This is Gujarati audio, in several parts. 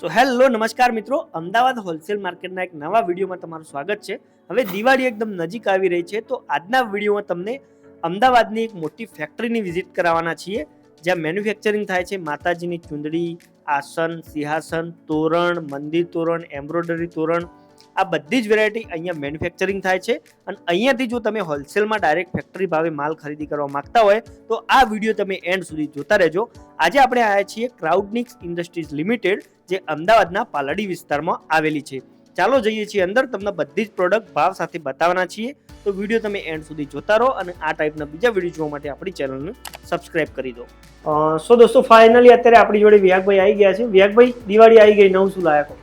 સો હેલો નમસ્કાર મિત્રો. અમદાવાદ હોલસેલ માર્કેટના એક નવા વિડીયોમાં તમારું સ્વાગત છે. હવે દિવાળી એકદમ નજીક આવી રહી છે, તો આજના વિડીયોમાં તમને અમદાવાદની એક મોટી ફેક્ટરીની વિઝિટ કરાવવાના છીએ, જ્યાં મેન્યુફેક્ચરિંગ થાય છે. માતાજીની ચૂંદડી, આસન, સિંહાસન, તોરણ, મંદિર તોરણ એમ્બ્રોઇડરી તોરણ આ બધી જ વેરાયટી અહીંયા મેન્યુફેક્ચરિંગ થાય છે. અને અહીંયાથી જો તમે હોલસેલમાં ડાયરેક્ટ ફેક્ટરી ભાવે માલ ખરીદી કરવા માંગતા હોય, તો આ વીડિયો તમે એન્ડ સુધી જોતા રહેજો. આજે આપણે આવ્યા છીએ ક્રાઉડનિક્સ ઇન્ડસ્ટ્રીઝ લિમિટેડ જે અમદાવાદના પાલડી વિસ્તારમાં આવેલી છે. ચાલો જઈએ છીએ અંદર, તમને બધી જ પ્રોડક્ટ ભાવ સાથે બતાવવાના છીએ. તો વીડિયો તમે એન્ડ સુધી જોતા રહો અને આ ટાઈપના બીજા વીડિયો જોવા માટે આપણી ચેનલને સબસ્ક્રાઇબ કરી દો. સો દોસ્તો ફાઇનલી અત્યારે આપણી જોડે વિયાકભાઈ આવી ગયા છે. વિયાકભાઈ દિવાળી આવી ગઈ, નવું શું લાયકો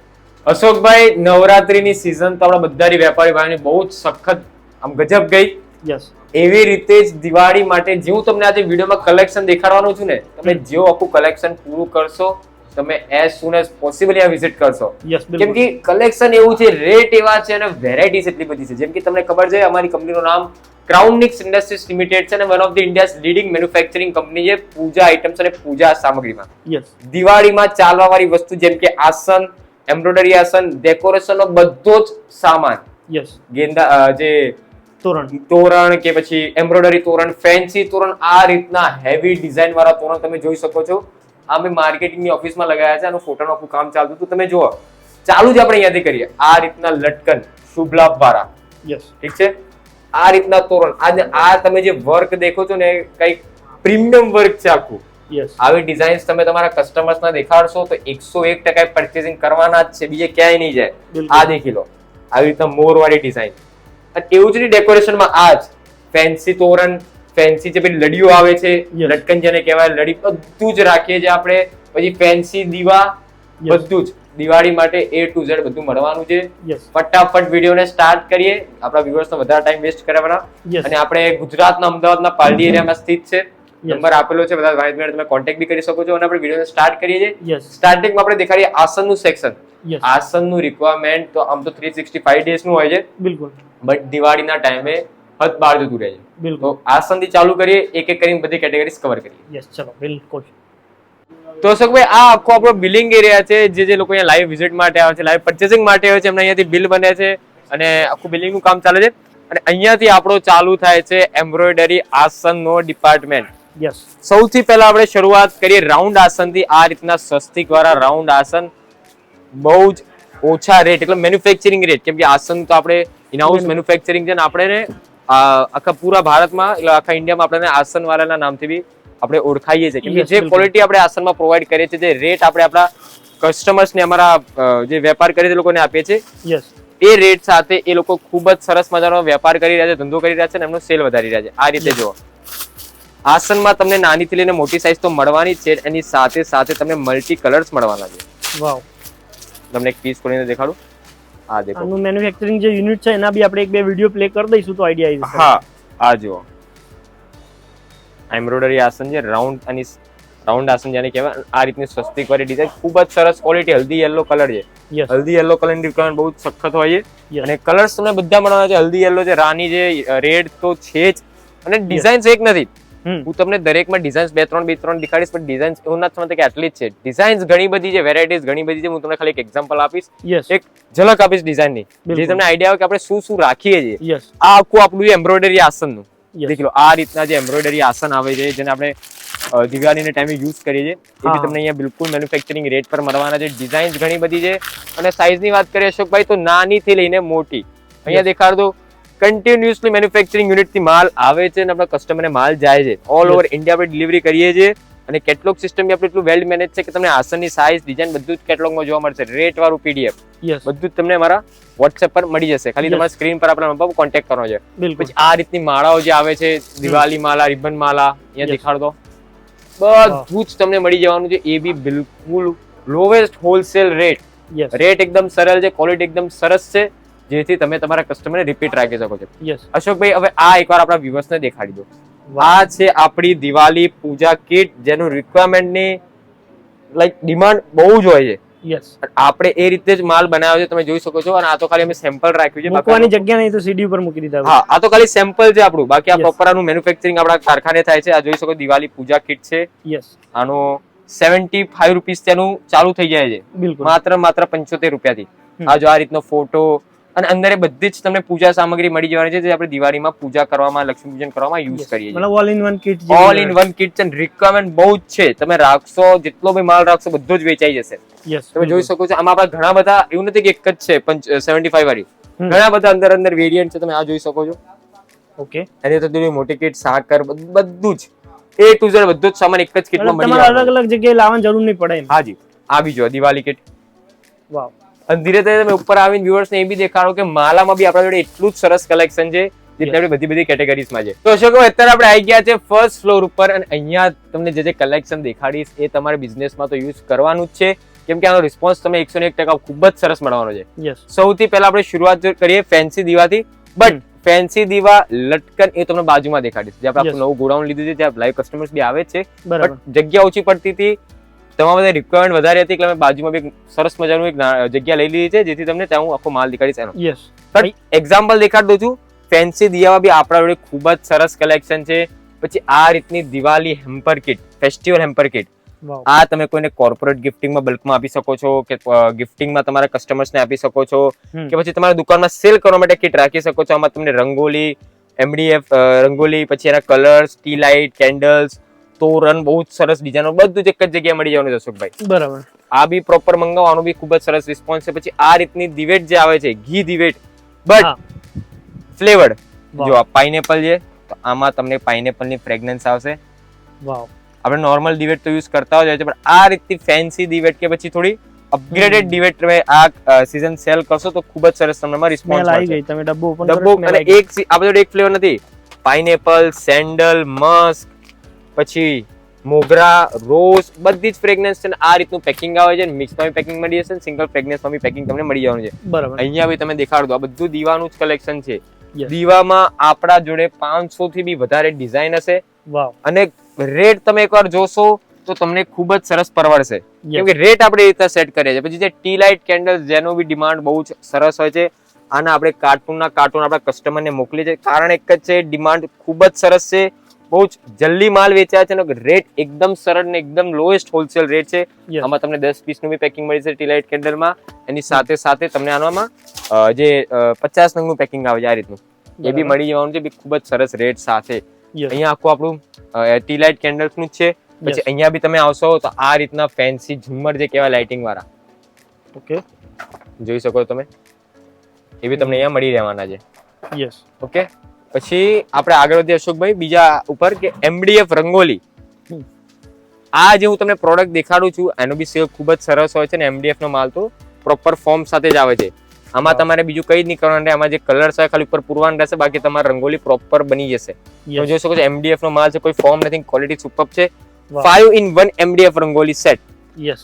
અશોકભાઈ નવરાત્રીની સિઝન તો આપણા બધાની વેપારી ભાઈની બહુ જ સખત આમ ગજબ ગઈ. યસ એવી રીતે જ દિવાળી માટે જે હું તમને આજે વિડીયોમાં કલેક્શન દેખાડવાનું છું ને તમે જેવું આખું કલેક્શન પૂરું કરશો તમે એઝ સુન એઝ પોસિબલ અહીંયા વિઝિટ કરશો. કેમ કે કલેક્શન એવું છે રેટ એવા છે અને વેરાયટીઝ એટલી બધી છે. જેમ કે તમને ખબર છે અમારી કંપનીનું નામ ક્રાઉનિક્સ ઇન્ડસ્ટ્રીઝ લિમિટેડ છે અને one of the India's leading manufacturing company છે પૂજા આઇટમ્સ અને પૂજા સામગ્રીમાં. દિવાળીમાં ચાલવા વાળી વસ્તુ જેમ કે આસન એમ્બ્રોઇડરી આસન ડેકોરેશનનો બધો જ સામાન. યસ ગેંદા જે તોરણ. તોરણ કે પછી એમ્બ્રોડરી તોરણ ફેન્સી તોરણ આ રીતના હેવી ડિઝાઇન વાળા તોરણ તમે જોઈ શકો છો. આ મેં માર્કેટિંગની ઓફિસમાં લગાવ્યા છે આનું ફોટોનું આખું કામ ચાલતું હતું. તમે જુઓ ચાલુ જ આપણે અહીંયાથી કરીએ. આ રીતના લટકન શુભ લાભ વાળા. યસ ઠીક છે? આ રીતના તોરણ. આજે આ તમે જે વર્ક દેખો છો ને કંઈક પ્રીમિયમ વર્ક છે આખું. આવી ડિઝાઇન્સ તમે તમારા કસ્ટમર્સને દેખાડશો તો એકસો એક ટકા પરચેસિંગ કરવાના જ છે. બીજે ક્યાંય નહીં જાય. આ દેખી લો. આવી રીતે મોર વાળી ડિઝાઇન અને એવું જ નહીં ડેકોરેશનમાં આ જ. ફેન્સી તોરણ ફેન્સી જે પેલી લડીઓ આવે છે લટકન જેને કહેવાય લડી બધું જ રાખીએ છીએ આપણે. પછી ફેન્સી દીવા બધું જ. દિવાળી માટે એ ટુ ઝેડ બધું મળવાનું છે. ફટાફટ વિડીયોને સ્ટાર્ટ કરીએ. આપણા વ્યુઅર્સનો વધારે ટાઈમ વેસ્ટ કરવાના અને આપણે ગુજરાતના અમદાવાદના પાલડી એરિયામાં સ્થિત છે. નંબર આપેલો છે બધા વાઇઝ તમે કોન્ટેક્ટ બી કરી શકો છો અને આપણે વિડીયોને સ્ટાર્ટ કરીએ છીએ. સ્ટાર્ટિંગમાં આપણે દેખાડીએ આસનનું સેક્શન આસનનું રિક્વાયરમેન્ટ તો આમ તો થ્રી સિક્સટી ફાઈવ ડેઝનું હોય છે. બિલકુલ. બટ દિવાળીના ટાઈમે હદ બહાર જતું રહે છે. તો બિલકુલ આસનથી ચાલુ કરીએ એક એક કરીને બધી કેટેગરીઝ કવર કરીએ. યસ ચલો બિલકુલ. તો અશોકભાઈ આ આખો આપણો બિલિંગ એરિયા છે જે જે લોકો અહીંયા લાઈવ વિઝિટ માટે આવે છે લાઈવ પરચેસિંગ માટે આવે છે એમના અહીંયાથી બિલ બને છે અને આખું બિલિંગનું કામ ચાલે છે. અને અહીંયાથી આપણો ચાલુ થાય છે એમ્બ્રોઇડરી આસનનો ડિપાર્ટમેન્ટ યસ સૌથી પહેલા આપણે શરૂઆત કરીએ રાઉન્ડ આસનથી. આ રીતના સ્વસ્તિક વાળા રાઉન્ડ આસન બહુ જ ઓછા રેટ એટલે મેન્યુફેક્ચરિંગ રેટ કેમ કે આસન તો આપણે ઇનહાઉસ મેન્યુફેક્ચરિંગ છે ને આપણે આખા પૂરા ભારતમાં એટલે આખા ઇન્ડિયામાં આપણે આસન વાળાના નામથી બી આપણે ઓળખાઈએ છીએ. કેમ કે જે ક્વોલિટી આપણે આસનમાં પ્રોવાઈડ કરીએ છીએ જે રેટ આપણે આપણા કસ્ટમર્સને અમારા જે વેપાર કરીએ એ લોકોને આપીએ છીએ યસ એ રેટ સાથે એ લોકો ખૂબ જ સરસ મજાનો વેપાર કરી રહ્યા છે ધંધો કરી રહ્યા છે અને એમનો સેલ વધારી રહ્યા છે. આ રીતે જુઓ. આસનમાં તમને નાનીથી લઈને મોટી સાઇઝ તો મળવાની છે. એની સાથે સાથે તમને મલ્ટી કલર્સ મળવાના છે. વાવ. તમને એક પીસ ખોલીને દેખાડું. આ દેખો. આનું મેન્યુફેક્ચરિંગ જે યુનિટ છે એના બી આપણે એક બે વીડિયો પ્લે કરી દઈશું તો આઈડિયા આવી જશે. હા આ જુઓ. એમ્બ્રોઇડરી આસન છે રાઉન્ડ અને રાઉન્ડ આસન જેને કહેવાય આ રીતની સસ્તી કરી ડિઝાઇન ખૂબ જ સરસ ક્વોલિટી હલ્દી યલો કલર છે. હલ્દી યલો કલરની રિક્વાયરમેન્ટ બહુ સખત હોય છે. અને કલર્સ તમને બધા મળવાના છે. હલ્દી યલો છે રાની છે રેડ તો છે જ. અને ડિઝાઇન્સ એક નથી. હું તમને દરેકમાં ડિઝાઇન્સ બે ત્રણ બે ત્રણ દેખાડીશ પણ ડિઝાઇન્સ એવું નથી સમજતા કે આટલી જ છે. ડિઝાઇન્સ ઘણી બધી છે વેરાયટીઝ ઘણી બધી છે હું તમને ખાલી એક એક્ઝામ્પલ આપીશ. એક ઝલક આપીશ ડિઝાઇનની જે તમને આઈડિયા આવે કે આપણે શું શું રાખીએ છીએ. આ આખું આપણું એમ્બ્રોઇડરી આસનનું. દેખી લો આ રીતના જે એમ્બ્રોઇડરી આસન આવે છે જેને આપણે દિવાળીના ટાઈમે યુઝ કરીએ છીએ એ બી તમને અહીંયા બિલકુલ મેન્યુફેક્ચરિંગ રેટ પર મળવાના છે. ડિઝાઇન્સ ઘણી બધી છે. અને સાઇઝની વાત કરીએ અશોકભાઈ તો નાનીથી લઈને મોટી. અહીંયા દેખાડ દો કન્ટિન્યુઅસલી મેન્યુફેક્ચરિંગ યુનિટથી માલ આવે છે અને આપણા કસ્ટમરને માલ જાય છે. ઓલ ઓવર ઇન્ડિયા આપણે ડિલિવરી કરીએ છીએ અને કેટલોગ સિસ્ટમ બી આપણે એટલું વેલ મેનેજ છે કે તમને આસનની સાઇઝ ડિઝાઇન બધું જ કેટલોગમાં જોવા મળશે. રેટ વાળું પીડીએફ બધું જ તમને અમારા વોટ્સએપ પર મળી જશે. ખાલી તમારા સ્ક્રીન પર આપણા નંબર કોન્ટેક્ટ કરવાનો છે. પછી આ રીતની માળાઓ જે આવે છે દિવાળી માલા રિબન માલા અહીંયા દેખાડતો બધું જ તમને મળી જવાનું છે. એ બી બિલકુલ લોવેસ્ટ હોલસેલ રેટ રેટ એકદમ સરળ છે ક્વોલિટી એકદમ સરસ છે. જેથી તમે તમારા કસ્ટમરને રિપીટ રાખી શકો છો. યસ અશોકભાઈ હવે આ એકવાર આપણા વ્યુઅર્સને દેખાડી દો. આ છે આપણી દિવાળી પૂજા કિટ જેનું રિક્વાયરમેન્ટની લાઈક ડિમાન્ડ બહુ જ હોય છે. યસ આપણે એ રીતે જ માલ બનાવ્યો છે તમે જોઈ શકો છો અને આ તો ખાલી અમે સેમ્પલ રાખ્યું છે મૂકવાની જગ્યા નહીં તો સીડી ઉપર મૂકી દીધા હા આ તો ખાલી સેમ્પલ છે આપણું. બાકી આ આનું મેન્યુફેક્ચરિંગ આપણા કારખાને થાય છે. આ જોઈ શકો દિવાળી પૂજા કિટ છે. યસ આનો સેવન્ટી ફાઈવ રૂપીસ તેનું ચાલુ થઈ જાય છે. માત્ર માત્ર પંચોતેર રૂપિયાથી. આ જો આ રીતનો ફોટો અને અંદર બધી જ તમને પૂજા સામગ્રી મળી જવાની છે જે આપણે દિવાળીમાં પૂજા કરવામાં લક્ષ્મી પૂજન કરવામાં યુઝ કરીએ છીએ. All in one kit all in one kit છે રિક્વાયરમેન્ટ બહુ જ છે. તમે રાખશો જેટલો બી માલ રાખશો બધો જ વેચાઈ જશે. તમે જોઈ શકો છો આમાં આપણા ઘણા બધા એવું નથી કે એક જ છે સેવન્ટી ફાઈવ વાળી. ઘણા બધા અંદર અંદર વેરિયન્ટ છે તમે આ જોઈ શકો છો. ઓકે. એની તો થોડી મોટી કિટ સાકર બધું જ. એ ટુ ઝેડ બધો જ સામાન એક જ કિટમાં મળી તમારે અલગ અલગ જગ્યાએ લાવવાની જરૂર નહીં પડે હાજી આવી જો દિવાળી કિટ વાવ. અને ધીરે ધીરે તમે ઉપર આવીને વ્યુઅર્સને એ બી દેખાડો કે માલામાં બી આપણા જોડે એટલું જ સરસ કલેક્શન છે જેટલી આપણી બધી બધી કેટેગરીઝમાં છે. તો અશોક અત્યારે આપણે આવી ગયા છે ફર્સ્ટ ફ્લોર ઉપર અને અહીંયા તમને જે જે કલેક્શન દેખાડીશ એ તમારે બિઝનેસમાં તો યુઝ કરવાનું જ છે. કેમ કે આનો રિસ્પોન્સ તમે એકસો એક ટકા ખૂબ જ સરસ મળવાનો છે. સૌથી પહેલા આપણે શરૂઆત કરીએ ફેન્સી દીવાથી. બટ ફેન્સી દીવા લટકન એ તમને બાજુમાં દેખાડીશ. જે આપણે નવું ગોડાઉન લીધું છે ત્યાં લાઈવ કસ્ટમર્સ બી આવે છે. બટ જગ્યા ઓછી પડતી હતી તમારા બધા રિક્વાયરમેન્ટ વધારે હતી એટલે અમે બાજુમાં બી સરસ મજાનું એક જગ્યા લઈ લીધી છે જેથી તમને ત્યાં હું આખો માલ દેખાડીશ એનો યસ બટ એક્ઝામ્પલ દેખાડ દઉં છું. ફેન્સી દિયામાં બી આપણા જોડે ખૂબ જ સરસ કલેક્શન છે. પછી આ રીતની Diwali hamper kit festival hamper kit આ તમે કોઈને કોર્પોરેટ ગિફ્ટિંગમાં બલ્કમાં આપી શકો છો કે ગિફ્ટિંગમાં તમારા કસ્ટમર્સને આપી શકો છો. કે પછી તમારા દુકાનમાં સેલ કરવા માટે કિટ રાખી શકો છો. આમાં તમને રંગોલી એમડીએફ રંગોલી પછી એના કલર્સ ટી લાઇટ કેન્ડલ્સ તોરણ બહુ જ સરસ ડિઝાઇનો બધું જ એક જ જગ્યાએ મળી જવાનું છે અશોકભાઈ. બરાબર. આ બી પ્રોપર મંગાવવાનું બી ખૂબ જ સરસ રિસ્પોન્સ છે. પછી આ રીતની દિવેટ જે આવે છે ઘી દિવેટ બટ ફ્લેવર્ડ જો આ પાઇનેપલ છે તો આમાં તમને પાઇનેપલની ફ્રેગ્રન્સ આવશે. વાવ આપણે નોર્મલ દિવેટ તો યુઝ કરતા જ હોય છે પણ આ રીતની ફેન્સી દિવેટ કે પછી થોડી અપગ્રેડેડ ડિવેટ તમે આ સીઝન સેલ કરશો તો ખૂબ જ સરસ તમને રિસ્પોન્સ આવી ગઈ. તમે ડબ્બો ઓપન ડબ્બો અને એક આ જોડે એક ફ્લેવર નથી. પાઇનેપલ સેન્ડલ મસ્ક પછી મોગરા રોઝ બધી જ ફ્રેગ્રન્સ છે ને આ રીતનું પેકિંગ આવે છે મિક્સમાં પેકિંગ મળી જશે સિંગલ ફ્રેગ્રન્સમાં બી પેકિંગ તમને મળી જવાનું છે. બરાબર. અહીંયા બી તમે દેખાડો આ બધું દીવાનું જ કલેક્શન છે. દીવામાં આપણા જોડે પાંચસો થી બી વધારે ડિઝાઇન હશે. અને રેટ તમે એકવાર જોશો તો તમને ખૂબ જ સરસ પરવડશે. કેમ કે રેટ આપણે એ રીતના સેટ કરીએ છીએ. પછી જે ટી લાઇટ કેન્ડલ્સ જેનો બી ડિમાન્ડ બહુ જ સરસ હોય છે આના આપણે કાર્ટૂનના કાર્ટૂન આપણા કસ્ટમરને મોકલીએ છીએ. કારણ એક જ છે ડિમાન્ડ ખૂબ જ સરસ છે. બહુ જ જલ્દી માલ વેચાય છે અને રેટ એકદમ સરળ ને એકદમ લોએસ્ટ હોલસેલ રેટ છે. આમાં તમને દસ પીસનું બી પેકિંગ મળી છે ટીલાઇટ કેન્ડલમાં એની સાથે સાથે તમને આનામાં જે પચાસ નંગનું પેકિંગ આવે છે આ રીતનું. એ બી મળી જવાનું છે બી ખૂબ જ સરસ રેટ સાથે. અહીંયા આખું આપણું ટી લાઇટ કેન્ડલ્સનું જ છે. પછી અહીંયા બી તમે આવશો તો આ રીતના ફેન્સી ઝુમ્મર જે કહેવાય લાઇટિંગ વાળા. ઓકે જોઈ શકો તમે? એ બી તમને અહીંયા મળી રહેવાના છે. યસ ઓકે પછી આપણે આગળ વધીએ અશોકભાઈ બીજા ઉપર કે એમડીએફ રંગોલી. આ જે હું તમને પ્રોડક્ટ દેખાડું છું એનો બી સેલ ખૂબ જ સરસ હોય છે ને એમડીએફ નો માલ તો પ્રોપર ફોર્મ સાથે જ આવે છે. આમાં તમારે બીજું કઈ જ નહીં કરવાનું રહે આમાં જે કલર છે ખાલી ઉપર પૂરવાનું રહેશે બાકી તમારી રંગોલી પ્રોપર બની જશે. તમે જોઈ શકો છો એમડીએફ નો માલ છે કોઈ ફોર્મ નથી ક્વોલિટી સુપર છે. Five in one MDF rangoli set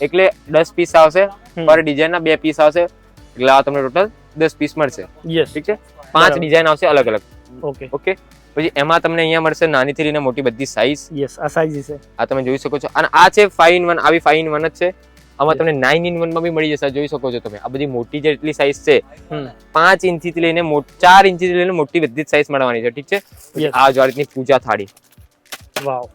એટલે દસ પીસ આવશે પર ડિઝાઇન ના બે પીસ આવશે એટલે આ તમને ટોટલ દસ પીસ મળશે. યસ ઠીક છે? પાંચ ડિઝાઇન આવશે અલગ અલગ ઓકે. ઓકે? પછી એમાં તમને અહીંયા મળશે નાની થી લઈને મોટી બધી સાઈઝ યસ આ સાઈઝ છે. આ તમે જોઈ શકો છો. અને આ છે 5 ઇન વન આવી 5 ઇન વન જ છે. આમાં તમને નાઇન ઇન 1 માં બી મળી જશે જોઈ શકો છો તમે. આ બધી મોટી જેટલી સાઈઝ છે હમ. પાંચ ઇંચી થી લઈને મો- ચાર ઇંચી થી લઈને મોટી બધી સાઈઝ મળવાની છે ઠીક છે? આ જો આ રીતની પૂજા થાળી. વાવ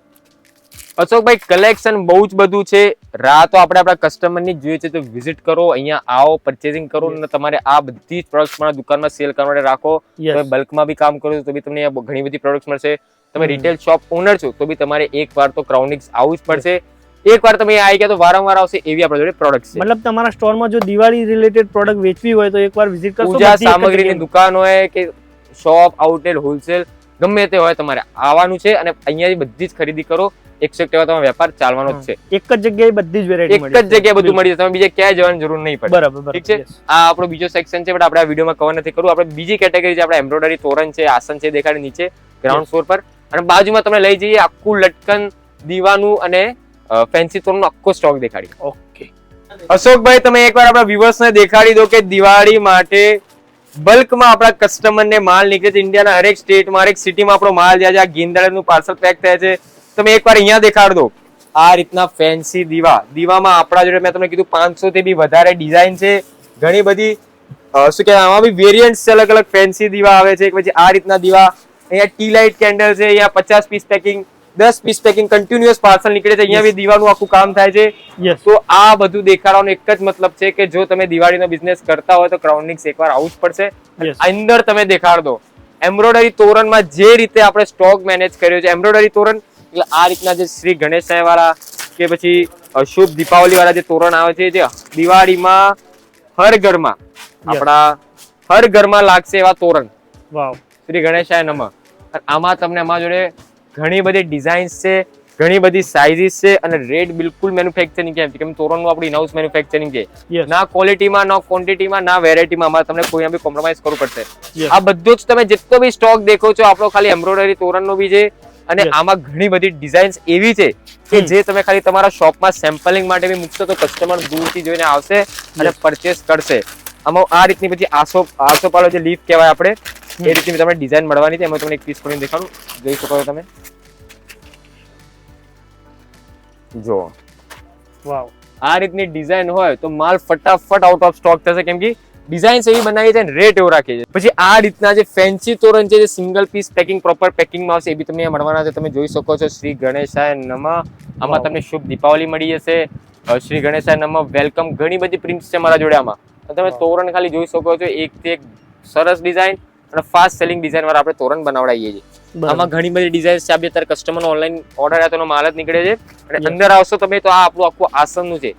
અશોકભાઈ કલેક્શન બહુ જ બધું છે. રાહ તો આપણે આપણા કસ્ટમરની જોઈએ છે તો વિઝિટ કરો અહીંયા આવો પરચેસિંગ કરો અને તમારે આ બધી જ પ્રોડક્ટ મારા દુકાનમાં સેલ કરવા માટે રાખો. તમે બલ્કમાં બી કામ કરો છો તો બી તમને ઘણી બધી પ્રોડક્ટ્સ મળશે. તમે રિટેલ શોપ ઓનર છો તો બી તમારે એકવાર તો ક્રાઉનિક્સ આવવું જ પડશે. એકવાર તમે આવી ગયા તો વારંવાર આવશે એવી આપણા જોડે પ્રોડક્ટ છે. મતલબ તમારા સ્ટોરમાં જો દિવાળી રિલેટેડ પ્રોડક્ટ વેચવી હોય તો એકવાર વિઝિટ કરશો પૂજા એક સામગ્રીની. દુકાન હોય કે શોપ આઉટલેટ હોલસેલ ગમે તે હોય તમારે આવવાનું છે અને અહીંયાથી બધી જ ખરીદી કરો. એકસો એક ટકા તમારો વેપાર ચાલવાનો જ છે. એક જ જગ્યાએ બધી જ વેરાયટી એક જ જગ્યાએ બધું મળી જશે તમે બીજે ક્યાંય જવાની જરૂર નહીં પડે. બરાબર ઠીક છે? આ આપણો બીજો સેક્શન છે બટ આપણે આ વિડીયોમાં કવર નથી કરવું. આપણે બીજી કેટેગરી છે આપણે એમ્બ્રોઇડરી તોરણ છે આસન છે દેખાડે નીચે ગ્રાઉન્ડ ફ્લોર પર. અને બાજુમાં તમને લઈ જઈએ આખું લટકન દીવાનું અને ફેન્સી તોરણનો આખો સ્ટોક દેખાડી. ઓકે અશોકભાઈ તમે એકવાર આપણા viewers ને દેખાડી દો કે દિવાળી માટે બલ્કમાં આપણા કસ્ટમર ને માલ નીકળે છે. ઇન્ડિયાના હરેક સ્ટેટમાં હરેક સિટીમાં આપણો માલ જાય છે. આ ગીંદડાનું પાર્સલ પેક થાય છે. તમે એકવાર અહીંયા દેખાડ દો. આ રીતના ફેન્સી દીવા. દીવામાં આપણા જોડે મેં તમને કીધું પાંચસો થી બી વધારે ડિઝાઇન છે. ઘણી બધી શું કહેવાય આમાં બી વેરિયન્ટ છે અલગ અલગ ફેન્સી દીવા આવે છે. પછી આ રીતના દીવા અહીંયા ટી લાઇટ કેન્ડલ છે અહીંયા પચાસ પીસ પેકિંગ દસ પીસ પેકિંગ કન્ટિન્યુઅસ પાર્સલ નીકળે છે. અહીંયા બી દીવાનું આખું કામ થાય છે. તો આ બધું દેખાડવાનો એક જ મતલબ છે કે જો તમે દિવાળીનો બિઝનેસ કરતા હોય તો ક્રાઉનિક્સ એકવાર આવું જ પડશે. અંદર તમે દેખાડ દો. એમ્બ્રોઇડરી તોરણમાં જે રીતે આપણે સ્ટોક મેનેજ કર્યો છે એમ્બ્રોઇડરી તોરણ એટલે આ રીતના જે શ્રી ગણેશ વાળા કે પછી શુભ દીપાવલી વાળા જે તોરણ આવે છે જે દિવાળીમાં હર ઘરમાં આપણા હર ઘરમાં લાગશે એવા તોરણ. વાવ. શ્રી ગણેશાય નમઃ. આમાં તમને અમારા જોડે ઘણી બધી ડિઝાઇન્સ છે ઘણી બધી સાઇઝીસ છે અને રેટ બિલકુલ મેન્યુફેક્ચરિંગ કેમ? કેમ તોરણનું આપણું ઇનહાઉસ મેન્યુફેક્ચરિંગ છે. ના ક્વોલિટીમાં ના ક્વોન્ટિટીમાં ના વેરાયટીમાં અમારે તમને કોઈ બી કોમ્પ્રોમાઇઝ કરવું પડશે. આ બધું જ તમે જેટલો બી સ્ટોક દેખો છો આપણો ખાલી એમ્બ્રોઇડરી તોરણનો બી છે અને આમાં ઘણી બધી ડિઝાઇન્સ એવી છે કે જે તમે ખાલી તમારા શોપમાં સેમ્પલિંગ માટે બી મૂકશો તો કસ્ટમર દૂરથી જોઈને આવશે અને પરચેસ કરશે. આમાં આ રીતની બધી આસો આસોપાલો જે લીફ કહેવાય આપણે એ રીતની તમને ડિઝાઇન મળવાની છે. એમાં તમને એક પીસ કરીને દેખાડું. જોઈ શકો છો તમે? જો વાવ આ રીતની ડિઝાઇન હોય તો માલ ફટાફટ આઉટ ઓફ સ્ટોક થશે. કેમ કે ડિઝાઇન્સ એવી બનાવી છે રેટ એવો રાખીએ છે. પછી આ રીતના જે ફેન્સી તોરણ છે જે સિંગલ પીસ પેકિંગ પ્રોપર પેકિંગમાં આવશે એ બી તમને મળવાના છે. તમે જોઈ શકો છો શ્રી ગણેશાય નમા. આમાં તમને શુભ દીપાવલી મળી જશે. શ્રી ગણેશાય નમા વેલકમ ઘણી બધી પ્રિન્ટ્સ છે મારા જોડે આમાં. તમે તોરણ ખાલી જોઈ શકો છો એક થી એક સરસ ડિઝાઇન અને ફાસ્ટ સેલિંગ ડિઝાઇન વાળા આપણે તોરણ બનાવડાવીએ છીએ. આમાં ઘણી બધી ડિઝાઇન્સ છે. આ બે અત્યારે કસ્ટમરનો ઓનલાઈન ઓર્ડર આવ્યો તો માલ જ નીકળે છે. અને અંદર આવશો તમે તો આ આપણું આખું આસનનું છે.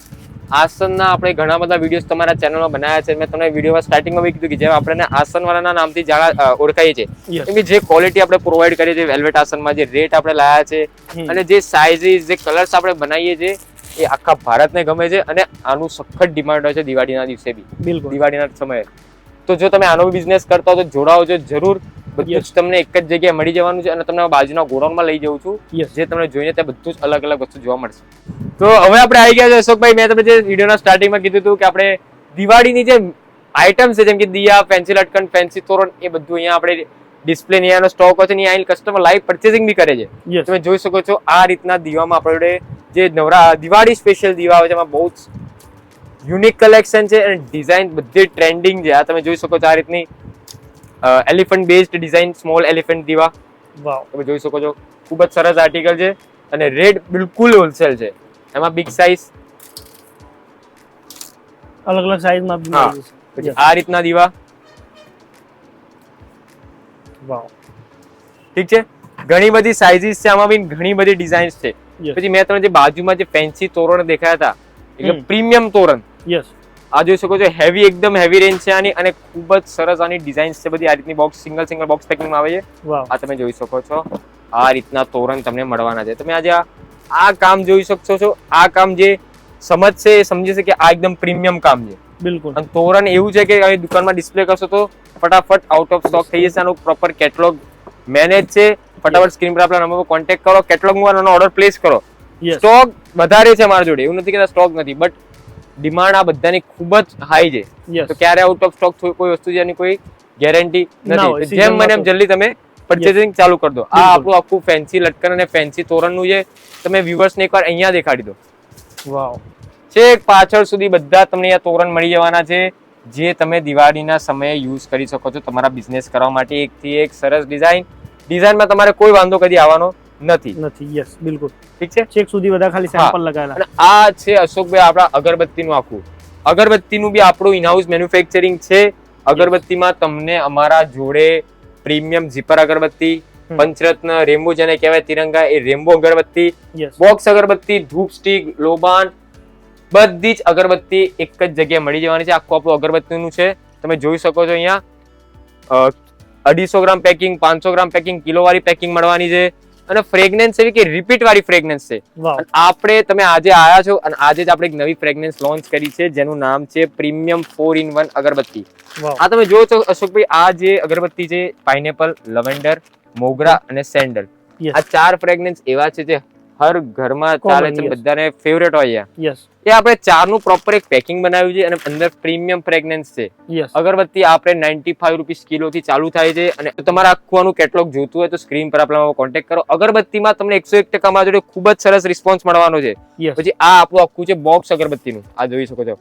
આસનના આપણે ઘણા બધા વિડીયોઝ તમારા ચેનલમાં બનાવ્યા છે. મેં તમને વિડીયોમાં સ્ટાર્ટિંગમાં બી કીધું કે જેમ આપણે આસનવાળાના નામથી જાણા ઓળખાઈએ છીએ. કેમ કે જે ક્વોલિટી આપણે પ્રોવાઈડ કરીએ છીએ વેલ્વેટ આસનમાં જે રેટ આપણે લાયા છે અને જે સાઇઝીસ જે કલર્સ આપણે બનાવીએ છીએ એ આખા ભારતને ગમે છે અને આનું સખત ડિમાન્ડ હોય છે દિવાળીના દિવસે બી. બિલકુલ. દિવાળીના સમયે. તો જો તમે આનો બિઝનેસ કરતા હો તો જોડાઓ છો જરૂર. બધું. જ તમને એક જ જગ્યાએ મળી જવાનું છે અને તમને બાજુના ગોડાઉનમાં લઈ જઉં છું. જે તમને જોઈને ત્યાં બધું જ અલગ અલગ વસ્તુ જોવા મળશે. તો હવે આપણે આવી ગયા છે અશોકભાઈ મેં તમને જે વિડીયોના સ્ટાર્ટિંગમાં કીધું હતું કે આપણે દિવાળીની જે આઇટમ છે જેમ કે દિયા પેન્સિલ અટકન પેન્સિલ તોરણ એ બધું અહીંયા આપણે ડિસ્પ્લે અહીંયાનો સ્ટોક હોય છે ને અહીંયા કસ્ટમર લાઈવ પરચેસિંગ બી કરે છે. તમે જોઈ શકો છો આ રીતના દીવામાં આપણે જે નવરા દિવાળી સ્પેશિયલ દીવા આવે છે એમાં બહુ જ યુનિક કલેક્શન છે અને ડિઝાઇન બધી ટ્રેન્ડિંગ છે. આ તમે જોઈ શકો છો આ રીતની elephant based design small elephant દીવા. વાવ. તમે જોઈ શકો છો ખૂબ જ સરસ આર્ટિકલ છે અને રેટ બિલકુલ હોલસેલ છે. એમાં બિગ સાઇઝ અલગ અલગ સાઇઝમાં હા. પછી આ રીતના દીવા. વાવ. ઠીક છે? ઘણી બધી સાઇઝીસ છે આમાં બી ઘણી બધી ડિઝાઇન્સ છે. પછી મેં તમને જે બાજુમાં જે ફેન્સી તોરણ દેખાયા હતા એટલે પ્રીમિયમ તોરણ. યસ આ જોઈ શકો છો હેવી એકદમ હેવી રેન્જ છે આની અને ખૂબ જ સરસ આની ડિઝાઇન્સ છે બધી. આ રીતની બોક્સ સિંગલ સિંગલ બોક્સ પેકિંગમાં આવે છે. આ તમે જોઈ શકો છો. આ રીતના તોરણ તમને મળવાના છે. તમે આજે આ કામ જોઈ શકશો છો. આ કામ જે સમજશે એ સમજી શકે કે આ એકદમ પ્રીમિયમ કામ છે. બિલકુલ. અને તોરણ એવું છે કે હવે દુકાનમાં ડિસ્પ્લે કરશો તો ફટાફટ આઉટ ઓફ સ્ટોક થઈ જશે. આનું પ્રોપર કેટલોગ મેનેજ છે. ફટાફટ સ્ક્રીન પર આપણા નંબર પર કોન્ટેક્ટ કરો. કેટલોગમાં ઓર્ડર પ્લેસ કરો. સ્ટોક વધારે છે મારા જોડે. એવું નથી કે સ્ટોક નથી બટ ડિમાન્ડ આ બધાની ખૂબ જ હાઈ છે. તો ક્યારે આઉટ ઓફ સ્ટોક કોઈ વસ્તુ જેની કોઈ ગેરંટી નથી. જેમ મને એમ જલ્દી તમે પરચેસિંગ ચાલુ કરી દો. આ. આપણું આખું ફેન્સી લટકન અને ફેન્સી તોરણનું છે તમે વ્યુઅર્સ ને એકવાર અહીંયા દેખાડી દો. વાવ છેક પાછળ સુધી બધા તમને આ તોરણ મળી જવાના છે. જે તમે દિવાળીના સમયે યુઝ કરી શકો છો તમારા બિઝનેસ કરવા માટે. એકથી એક સરસ ડિઝાઇન ડિઝાઇનમાં તમારે કોઈ વાંધો કદી આવવાનો નથી. નથી યસ બિલકુલ. ઠીક છે? ચેક સુધી બધા ખાલી સેમ્પલ લગાવેલા. અને આ છે અશોકભાઈ આપણા અગરબત્તીનું આખું. અગરબત્તીનું બી આપણું ઇનહાઉસ મેન્યુફેક્ચરિંગ છે. અગરબત્તીમાં તમને અમારા જોડે પ્રીમિયમ ઝીપર અગરબત્તી પંચરત્ન રેમ્બો જેને કહેવાય તિરંગા એ રેમ્બો અગરબત્તી બોક્સ અગરબત્તી ધૂપ સ્ટિક લોબાન બધી જ અગરબત્તી એક જ જગ્યાએ મળી જવાની છે. આખું આપણું અગરબત્તીનું છે. તમે જોઈ શકો છો અહીંયા. અઢીસો ગ્રામ પેકિંગ પાંચસો ગ્રામ પેકિંગ કિલોવાળી પેકિંગ મળવાની છે. અને ફ્રેગ્રન્સ એવી કે રિપીટ વાળી ફ્રેગ્રન્સ છે. આપણે તમે આજે આયા છો અને આજે જ આપણે એક નવી ફ્રેગ્રન્સ લોન્ચ કરી છે જેનું નામ છે પ્રીમિયમ ફોર ઇન વન અગરબત્તી. આ તમે જોવો છો અશોકભાઈ આ જે અગરબત્તી છે પાઇનેપલ લવેન્ડર મોગરા અને સેન્ડલ આ ચાર ફ્રેગ્રન્સ એવા છે જે હર ઘરમાં ચાલે છે બધાને ફેવરેટ હોય યસ એ આપણે ચારનું પ્રોપર એક પેકિંગ બનાવ્યું છે અને અંદર પ્રીમિયમ ફ્રેગ્રન્સ છે. અગરબત્તી આપણે નાઇન્ટી ફાઈવ રૂપીસ કિલોથી ચાલુ થાય છે અને તમારા તમારે આખું આનું કેટલોગ જોતું હોય તો સ્ક્રીન પર આપણે કોન્ટેક્ટ કરો. અગરબત્તીમાં તમને એકસો એક ટકામાં જોડે ખૂબ જ સરસ રિસ્પોન્સ મળવાનો છે. પછી આ આપણું આખું છે બોક્સ અગરબત્તીનું. આ જોઈ શકો છો.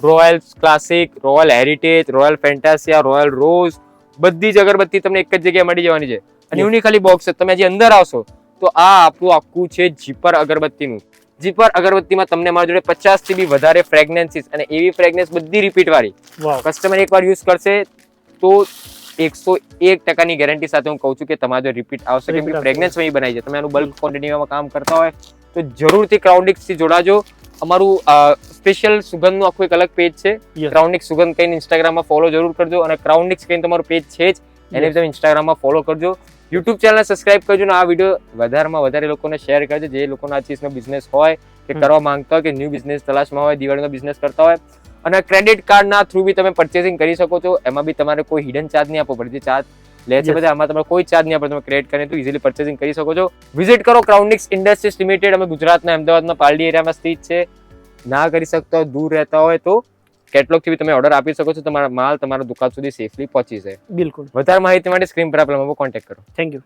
Royal classic royal heritage royal fantasia royal rose બધી જ અગરબત્તી તમને એક જ જગ્યાએ મળી જવાની છે. અને ખાલી બોક્સ છે. તમે જે અંદર આવશો તો આ આપણું આખું છે જીપર અગરબત્તીનું. જીપર અગરબત્તીમાં તમને મારા જોડે પચાસથી બી વધારે ફ્રેગ્રન્સીસ અને એવી ફ્રેગ્રન્સ બધી રિપીટ વાળી. કસ્ટમર એકવાર યુઝ કરશે તો એકસો એક ટકાની ગેરંટી સાથે હું કહું છું કે તમારે જો રિપીટ આવશે કેમ કે આવશે. ફ્રેગ્રન્સ બનાવી છે. તમે આનું બલ્ક ક્વોન્ટિટીમાં કામ કરતા હોય તો જરૂરથી ક્રાઉન્ડિક્સથી જોડાજો. અમારું સ્પેશિયલ સુગંધનું આખું એક અલગ પેજ છે. Yes. સુગંધ કહીને ઇન્સ્ટાગ્રામમાં ફોલો જરૂર કરજો અને ક્રાઉન્ડિક્સ કહીને તમારું પેજ છે જ. એને તમે ઇન્સ્ટાગ્રામમાં ફોલો કરજો. યુટ્યુબ ચેનલ સબસ્ક્રાઇબ કરજો અને આ વીડિયો વધારેમાં વધારે લોકોને શેર કરજો. જે લોકોનો આ ચીજનો બિઝનેસ હોય કે કરવા માંગતા હોય કે ન્યૂ બિઝનેસ તલાશમાં હોય દિવાળીનો બિઝનેસ કરતા હોય. અને ક્રેડિટ કાર્ડના થ્રુ બી તમે પરચેસિંગ કરી શકો છો. એમાં બી તમારે કોઈ હિડન ચાર્જ નહીં આપવો પડે. જે ચાર્જ લે છે. બધા આમાં તમારે કોઈ ચાર્જ નહીં આપે તમે ક્રેડિટ કરીને તો ઇઝીલી પરચેસિંગ કરી શકો છો. વિઝિટ કરો ક્રાઉનિક્સ ઇન્ડસ્ટ્રીઝ લિમિટેડ અમે ગુજરાતના અમદાવાદમાં પાલડી એરિયામાં સ્થિત છે. ના કરી શકતા હોય દૂર રહેતા હોય તો કેટલોગથી તમે ઓર્ડર આપી શકો છો તમારા માલ તમારા દુકાન સુધી સેફલી પહોંચી જાય. બિલકુલ. વધારે માહિતી માટે સ્ક્રીન પર આપેલા કોન્ટેક્ટ કરો. Thank you